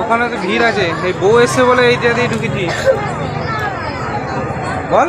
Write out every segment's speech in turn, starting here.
ওখানে তো ভিড় আছে। এই বউ এসে বলে এই দিয়ে ঢুকেছি। বল।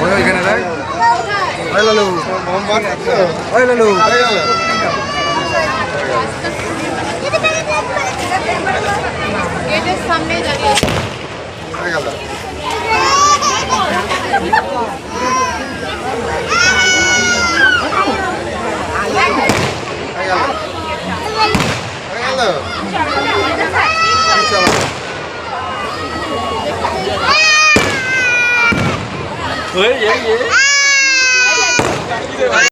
ওই ওইখানে দেখ। ওই লালু। ওই লালু। গেটের সামনে দাঁড়িয়ে ওই এই এই